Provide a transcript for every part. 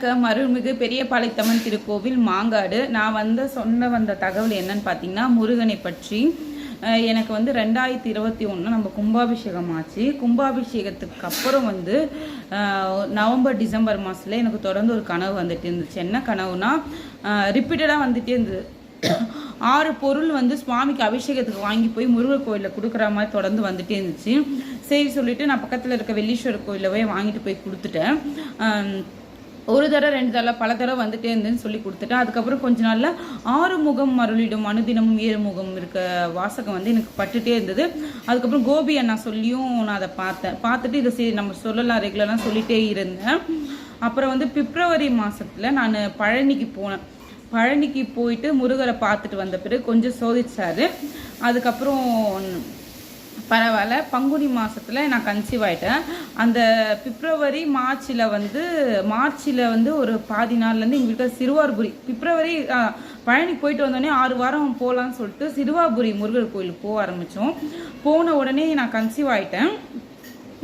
வணக்கம். அருள்மிகு பெரியபாளையத்தம்மன் திருக்கோவில் மாங்காடு. நான் வந்து சொன்ன வந்த தகவல் என்னன்னு பார்த்தீங்கன்னா முருகனை பற்றி. எனக்கு வந்து ரெண்டாயிரத்தி இருபத்தி ஒன்று நம்ம கும்பாபிஷேகம் ஆச்சு. கும்பாபிஷேகத்துக்கு அப்புறம் வந்து நவம்பர் டிசம்பர் மாதத்தில் எனக்கு தொடர்ந்து ஒரு கனவு வந்துட்டு இருந்துச்சு. என்ன கனவுனா ரிப்பீட்டடாக வந்துட்டே இருந்தது. ஆறு பொருள் வந்து சுவாமிக்கு அபிஷேகத்துக்கு வாங்கி போய் முருகர் கோயிலில் கொடுக்குற மாதிரி தொடர்ந்து வந்துட்டே இருந்துச்சு. சரி சொல்லிட்டு நான் பக்கத்தில் இருக்க வெள்ளீஸ்வரர் கோயிலில் போய் வாங்கிட்டு போய் கொடுத்துட்டேன். ஒரு தடவை ரெண்டு தடவை பல தடவை வந்துட்டே இருந்தேன்னு சொல்லி கொடுத்துட்டேன். அதுக்கப்புறம் கொஞ்ச நாளில் ஆறு முகம் மருளிடும் அனுதினமும் ஏறு முகம் இருக்க வாசகம் வந்து எனக்கு பட்டுட்டே இருந்தது. அதுக்கப்புறம் கோபி அண்ணா சொல்லியும் நான் அதை பார்த்தேன். பார்த்துட்டு இதை சரி நம்ம சொல்லலாம் ரெகுலராக சொல்லிட்டே இருந்தேன். அப்புறம் வந்து பிப்ரவரி மாதத்தில் நான் பழனிக்கு போனேன். பழனிக்கு போயிட்டு முருகரை பார்த்துட்டு வந்த பிறகு கொஞ்சம் சோதிச்சார். அதுக்கப்புறம் பரவாயில்ல. பங்குனி மாதத்தில் நான் கன்சீவ் ஆகிட்டேன் அந்த பிப்ரவரி மார்ச்சில் வந்து மார்ச்சில் வந்து ஒரு பாதி நாள்லேருந்து எங்கள் சிறுவார்புரி. பிப்ரவரி பழனி பழனிக்கு போயிட்டு வந்தோடனே ஆறு வாரம் போகலான்னு சொல்லிட்டு சிறுவாபுரி முருகர் கோயிலுக்கு போக ஆரம்பித்தோம் போன உடனே நான் கன்சீவ் ஆகிட்டேன்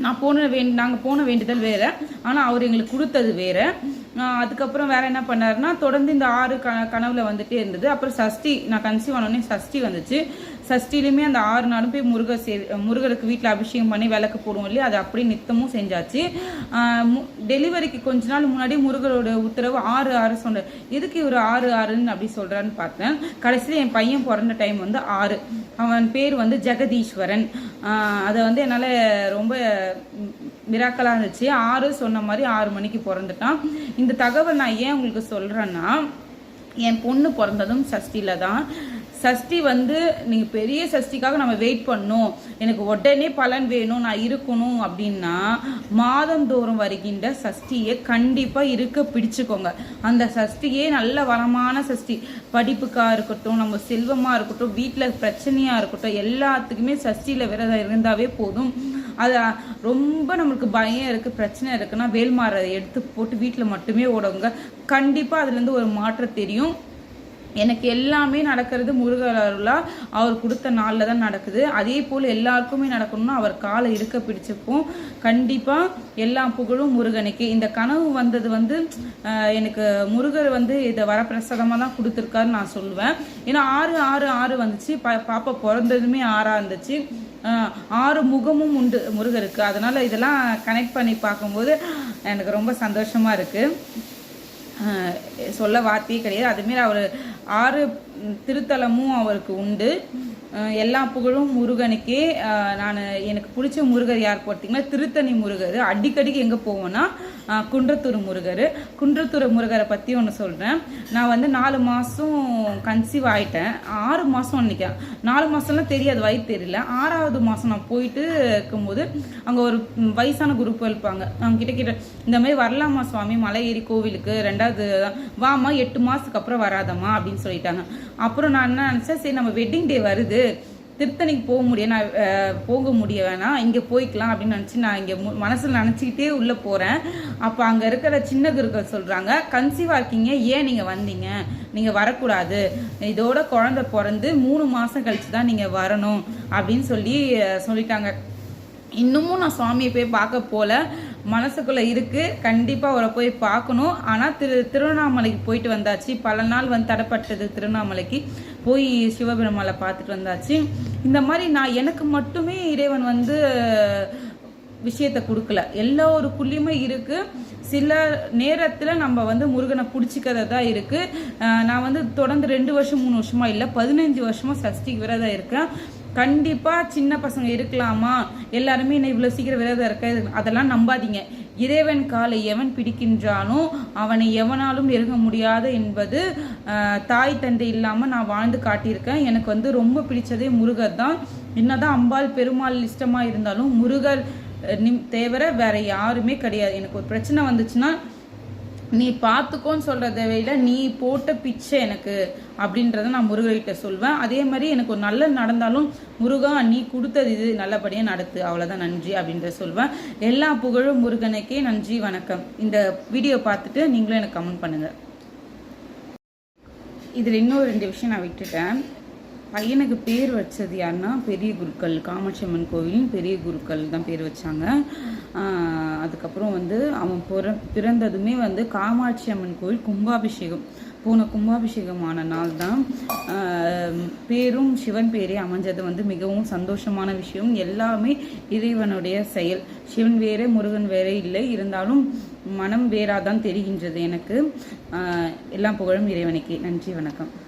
நான் போன வேண் நாங்கள் போன வேண்டுதல் வேறு. ஆனால் அவர் எங்களுக்கு கொடுத்தது வேறு. அதுக்கப்புறம் வேறு என்ன பண்ணாருன்னா தொடர்ந்து இந்த ஆறு க கனவில் வந்துட்டே இருந்தது. அப்புறம் சஷ்டி நான் கன்சீவ் ஆனோடனே சஷ்டி வந்துச்சு. சஷ்டிலையுமே அந்த ஆறு நாளும் போய் முருகர் சே முருகருக்கு வீட்டில் அபிஷேகம் பண்ணி விளக்கு போடுவோம் இல்லையா? அது அப்படியே நித்தமும் செஞ்சாச்சு. டெலிவரிக்கு கொஞ்ச நாள் முன்னாடி முருகரோட உத்தரவு ஆறு ஆறு சொன்னார் எதுக்கு இவர் ஆறு ஆறுன்னு அப்படி சொல்கிறான்னு பார்த்தேன். கடைசியில் என் பையன் பிறந்த டைம் வந்து ஆறு. அவன் பேர் வந்து ஜெகதீஸ்வரன். அதை வந்து என்னால் ரொம்ப மிராக்கலாக இருந்துச்சு. ஆறு சொன்ன மாதிரி ஆறு மணிக்கு பிறந்துட்டான். இந்த தகவல் நான் ஏன் உங்களுக்கு சொல்கிறேன்னா என் பொண்ணு பிறந்ததும் சஷ்டியில் தான். சஷ்டி வந்து நீங்கள் பெரிய சஷ்டிக்காக நம்ம வெயிட் பண்ணணும் எனக்கு உடனே பலன் வேணும் நான் இருக்கணும் அப்படின்னா மாதந்தோறும் வருகின்ற சஷ்டியை கண்டிப்பாக இருக்க பிடிச்சுக்கோங்க. அந்த சஷ்டியே நல்ல வளமான சஷ்டி. படிப்புக்காக இருக்கட்டும் நம்ம செல்வமாக இருக்கட்டும் வீட்டில் பிரச்சனையாக இருக்கட்டும் எல்லாத்துக்குமே சஷ்டியில் விரதம் இருந்தாவே போதும். அது ரொம்ப நம்மளுக்கு பயம் இருக்குது பிரச்சனை இருக்குன்னா வேல்மாரை எடுத்து போட்டு வீட்டில் மட்டுமே ஓடுங்க. கண்டிப்பாக அதுலேருந்து ஒரு மாற்றம் தெரியும். எனக்கு எல்லாமே நடக்கிறது முருகர் அருளா அவர் கொடுத்த நாளில் தான் நடக்குது. அதே போல் எல்லாருக்குமே நடக்கணும்னா அவர் காலை இருக்க பிடிச்சிருப்போம் கண்டிப்பாக எல்லா புகழும் முருகனுக்கு. இந்த கனவு வந்தது வந்து எனக்கு முருகர் வந்து இதை வரப்பிரசாதமாக தான் கொடுத்துருக்காருன்னு நான் சொல்லுவேன். ஏன்னா ஆறு ஆறு ஆறு வந்துச்சு. பா பாப்பா பிறந்ததுமே ஆறாக இருந்துச்சு. ஆறு முகமும் உண்டு முருகருக்கு. அதனால் இதெல்லாம் கனெக்ட் பண்ணி பார்க்கும்போது எனக்கு ரொம்ப சந்தோஷமாக இருக்குது சொல்ல வார்த்தையே கிடையாது. அதுமாரி அவர் ஆறு திருத்தலமும் அவருக்கு உண்டு. எல்லா புகழும் முருகனுக்கே. நான் எனக்கு பிடிச்ச முருகர் யார் பார்த்தீங்கன்னா திருத்தணி முருகர். அடிக்கடிக்கு எங்கே போவோன்னா குன்றத்தூர் முருகர். குன்றத்தூர் முருகரை பற்றி ஒன்று சொல்கிறேன் நான் வந்து நாலு மாதம் கன்சீவ் ஆயிட்டேன். ஆறு மாதம் நினைக்கிறேன் நாலு மாதம்லாம் தெரியாது வயிறு தெரியல. ஆறாவது மாதம் நான் போயிட்டு இருக்கும்போது அங்கே ஒரு வயசான குரூப் இருப்பாங்க. அவங்க கிட்ட கிட்ட இந்த மாதிரி வரலாமா சுவாமி? மலை ஏறி கோவிலுக்கு ரெண்டாவது வாமா எட்டு மாதத்துக்கு அப்புறம் வராதம்மா அப்படின்னு சொல்லிட்டாங்க. அப்புறம் நான் என்ன நினச்சேன் சரி நம்ம வெட்டிங் டே வருது. திருத்தணிக்கு போக முடியும் நான் போக முடிய வேணாம். இங்கே போய்க்கலாம் அப்படின்னு நினச்சி நான் இங்கே மனசில் நினச்சிக்கிட்டே உள்ளே போகிறேன் அப்போ அங்கே இருக்கிற சின்ன குருக்கள் சொல்கிறாங்க கன்சீவாக இருக்கீங்க ஏன் நீங்கள் வந்தீங்க? நீங்கள் வரக்கூடாது. இதோட குழந்தை பிறந்து மூணு மாதம் கழிச்சு தான் நீங்கள் வரணும். அப்படின்னு சொல்லி சொல்லிட்டாங்க. இன்னமும் நான் சுவாமியை போய் பார்க்க போல. மனசுக்குள்ள இருக்கு. கண்டிப்பா அவரை போய் பார்க்கணும். ஆனா திரு திருவண்ணாமலைக்கு போயிட்டு வந்தாச்சு. பல நாள் வந்து தடப்பட்டது திருவண்ணாமலைக்கு. போய் சிவபெருமாளை பார்த்துட்டு வந்தாச்சு. இந்த மாதிரி நான் எனக்கு மட்டுமே இறைவன் வந்து விஷயத்தை கொடுக்கல. எல்லா ஒரு புள்ளியுமே இருக்கு. சில நேரத்தில் நம்ம வந்து முருகனை பிடிச்சிக்கிறதா தான் இருக்கு நான் வந்து தொடர்ந்து ரெண்டு வருஷம் மூணு வருஷமா இல்லை பதினஞ்சு வருஷமா சஷ்டிக்கு விரதம் இருக்கேன் கண்டிப்பாக சின்ன பசங்க இருக்கலாமா? எல்லாருமே என்ன இவ்வளோ சீக்கிரம் விரதம் இருக்க அதெல்லாம் நம்பாதீங்க. இறைவன் காலை எவன் பிடிக்கின்றானோ அவனை எவனாலும் நெருங்க முடியாது என்பது தாய் தந்தை இல்லாமல் நான் வாழ்ந்து காட்டியிருக்கேன். எனக்கு வந்து ரொம்ப பிடிச்சதே முருகர் தான். என்னதான் அம்பாள் பெருமாள் இஷ்டமாக இருந்தாலும் முருகர் நிம் தேவர வேற யாருமே கிடையாது. எனக்கு ஒரு பிரச்சனை வந்துச்சுன்னா நீ பார்த்துக்கோன்னு சொல்கிற விட நீ போட்ட பிச்சை எனக்கு அப்படின்றத நான் முருகர்கிட்ட சொல்வேன். அதே மாதிரி எனக்கு ஒரு நல்ல நடந்தாலும் முருகா நீ கொடுத்தது இது நல்லபடியாக நடத்து அவ்வளோதான் நன்றி அப்படின்றத சொல்வேன். எல்லா புகழும் முருகனுக்கே நன்றி வணக்கம். இந்த வீடியோ பார்த்துட்டு நீங்களும் எனக்கு கமெண்ட் பண்ணுங்கள் இதில் இன்னும் ரெண்டு விஷயம் நான் விட்டுட்டேன். பையனுக்கு பேர் வச்சது யாருன்னா பெரிய குருக்கள். காமாட்சி அம்மன் கோவிலின் பெரிய குருக்கள் தான் பேர் வச்சாங்க. அதுக்கப்புறம் வந்து அவன் பிற பிறந்ததுமே வந்து காமாட்சி அம்மன் கோவில் கும்பாபிஷேகம். போன கும்பாபிஷேகமான நாள் தான். பேரும் சிவன் பேரே அமைஞ்சது வந்து மிகவும் சந்தோஷமான விஷயம். எல்லாமே இறைவனுடைய செயல். சிவன் வேறே முருகன் வேறே இல்லை. இருந்தாலும் மனம் வேறாதான் தெரிகின்றது எனக்கு. எல்லாம் புகழும் இறைவனுக்கே. நன்றி வணக்கம்.